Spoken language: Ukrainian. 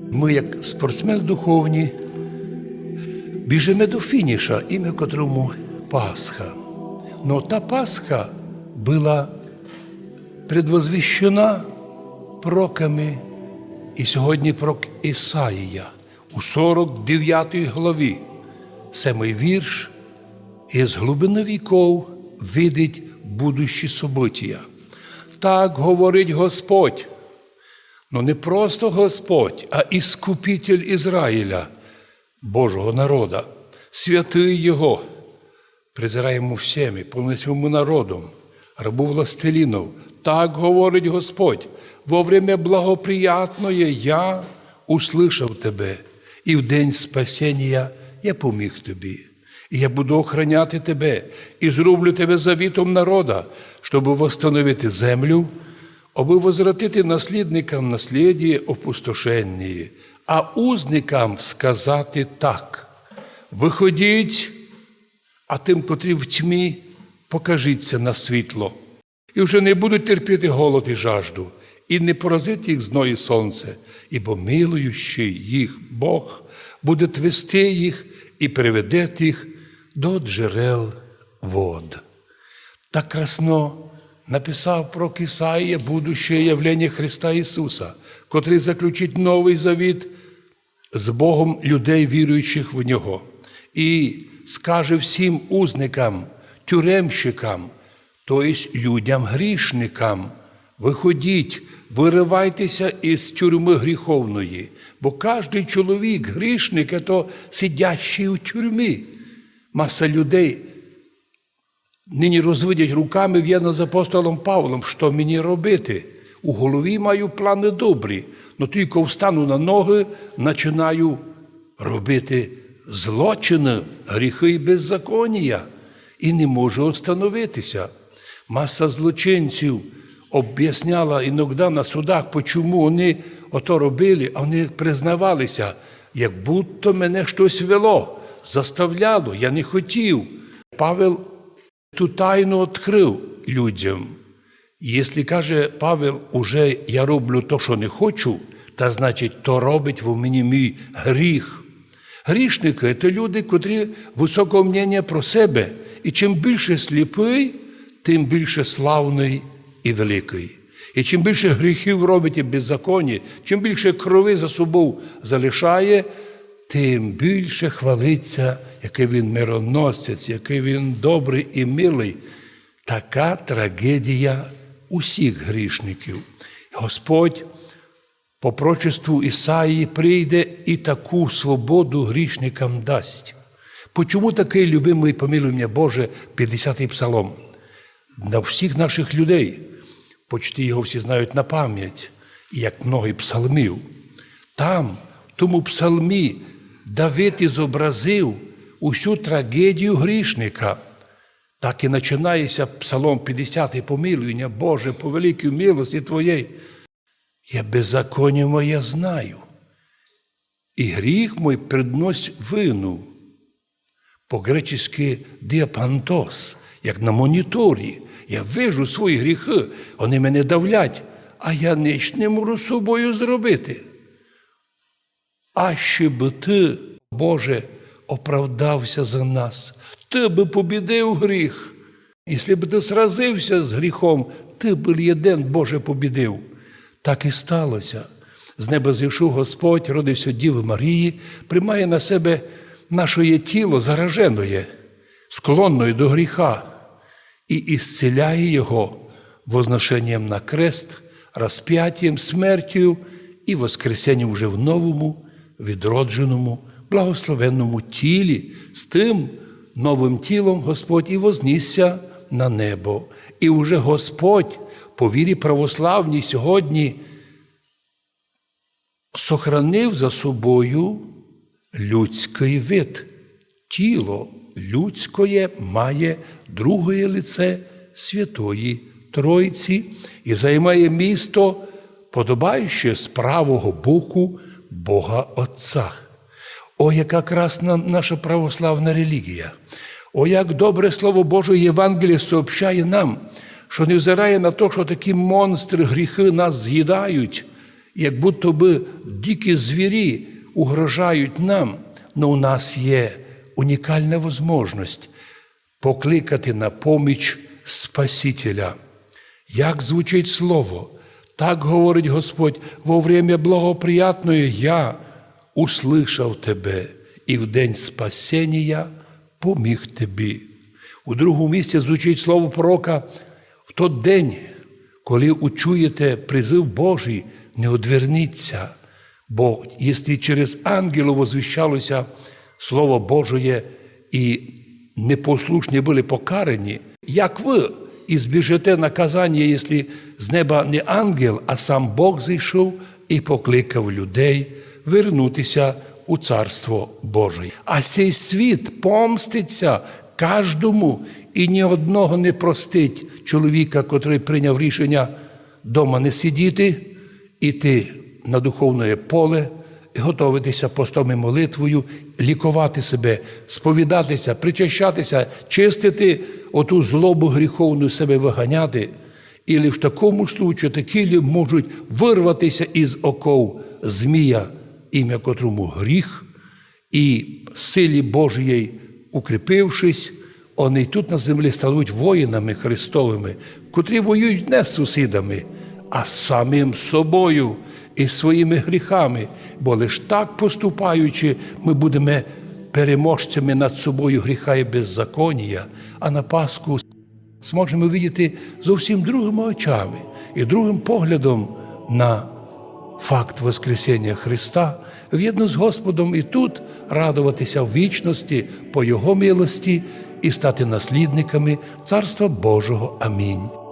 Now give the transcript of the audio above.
Ми, як спортсмени духовні, біжимо до фініша, ім'я котрому Пасха. Но та Пасха була предвозвіщена проками і сьогодні прок Ісаїя у 49 главі. Семий вірш із глибини віков видить будущі события. Так говорить Господь. Ну не просто Господь, а Іскупитель Ізраїля, Божого народа, святий Його, презираємо всіми, повним народом, рабу властелінов. Так говорить Господь, во время благоприятное я услышав тебе, і в день спасіння я поміг тобі. І я буду охраняти тебе і зроблю тебе завітом народа, щоб восстановити землю, аби возвратити наслідникам наслідіє опустошенні, а узникам сказати так: виходіть, а тим, котрі в тьмі, покажіться на світло. І вже не будуть терпіти голод і жажду, і не поразить їх зної сонце, ібо милуючий їх Бог буде твести їх і приведе їх до джерел вод. Так красно написав про Кисаїя будуще явлення Христа Ісуса, котрий заключить новий завіт з Богом людей, віруючих в Нього, і скаже всім узникам, тюремщикам, тобто людям грішникам, виходіть, виривайтеся із тюрми гріховної, бо кожен чоловік, грішник, то сидящий у тюрмі. Маса людей нині розвидять руками в'єдно з апостолом Павлом, що мені робити. У голові маю плани добрі, але тільки встану на ноги, починаю робити злочини, гріхи і беззаконія, і не можу остановитися. Маса злочинців об'ясняла іноді на судах, чому вони ото робили, а вони признавалися, як будто мене щось вело, заставляло, я не хотів. Павел ту тайну відкрив людям. І Якщо каже Павел, уже я роблю то, що не хочу, та значить, то робить в мені мій гріх. Грішники це люди, котрі високого мнення про себе. І чим більше сліпий, тим більше славний і великий. І чим більше гріхів робить і беззаконні, чим більше крови за собою залишає, тим більше хвалиться, який він мироносець, який він добрий і милий. Така трагедія усіх грішників. Господь по прочеству Ісаї прийде і таку свободу грішникам дасть. Почому такий любимий помилуй мене Боже, 50-й псалом? На всіх наших людей, почти його всі знають на пам'ять, як много псалмів. Там, тому псалмі, Давид і зобразив усю трагедію грішника. Так і починається Псалом 50 помилуєння, Боже, по великій милості Твоєї. Я беззаконня моє знаю. І гріх мой принось вину. По-гречески діапантос, як на моніторі. Я вижу свої гріхи, вони мене давлять, а я ніч не можу з собою зробити. А ще би ти, Боже, оправдався за нас, ти би побідив гріх. Якщо б ти сразився з гріхом, ти б єден, Боже, побідив. Так і сталося. З неба зійшов Господь, родився Діви Марії, приймає на себе наше тіло заражене, склонне до гріха, і ісцеляє його возношенням на крест, розп'яттям, смертю і воскресенням вже в новому, відродженому, благословенному тілі, з тим новим тілом Господь і вознісся на небо. І уже Господь по вірі православній сьогодні сохранив за собою людський вид. Тіло людське має друге лице Святої Тройці і займає місто, подобаюче з правого боку Бога Отця. О, яка красна наша православна релігія! О, як добре Слово Боже Євангеліє сообщає нам, що не взирає на те, що такі монстри, гріхи нас з'їдають як будто би дикі звірі угрожають нам, але у нас є унікальна можливість покликати на поміч Спасителя. Як звучить слово? Так говорить Господь, во время благоприятної я услышав тебе, і в день спасіння поміг тобі. У другому місці звучить слово пророка в той день, коли учуєте призив Божий, не одверніться, бо якщо через ангелу возвіщалося Слово Божє і непослушні були покарані, як ви збіжете наказання, якщо з неба не ангел, а сам Бог зійшов і покликав людей вернутися у Царство Боже. А цей світ помститься кожному і ні одного не простить чоловіка, котрий прийняв рішення дома не сидіти, іти на духовне поле готуватися постом і молитвою, лікувати себе, сповідатися, причащатися, чистити оту злобу гріховну себе виганяти. І в такому случаю такі лі можуть вирватися із оков змія, ім'я котрому гріх, і силі Божої, укріпившись, вони тут на землі стануть воїнами Христовими, котрі воюють не з сусідами, а з самим собою і своїми гріхами. Бо лиш так поступаючи, ми будемо переможцями над собою гріха і беззаконія, а на Пасху зможемо видіти зовсім другими очами і другим поглядом на факт Воскресіння Христа, в'єдно з Господом і тут радуватися в вічності по Його милості і стати наслідниками Царства Божого. Амінь.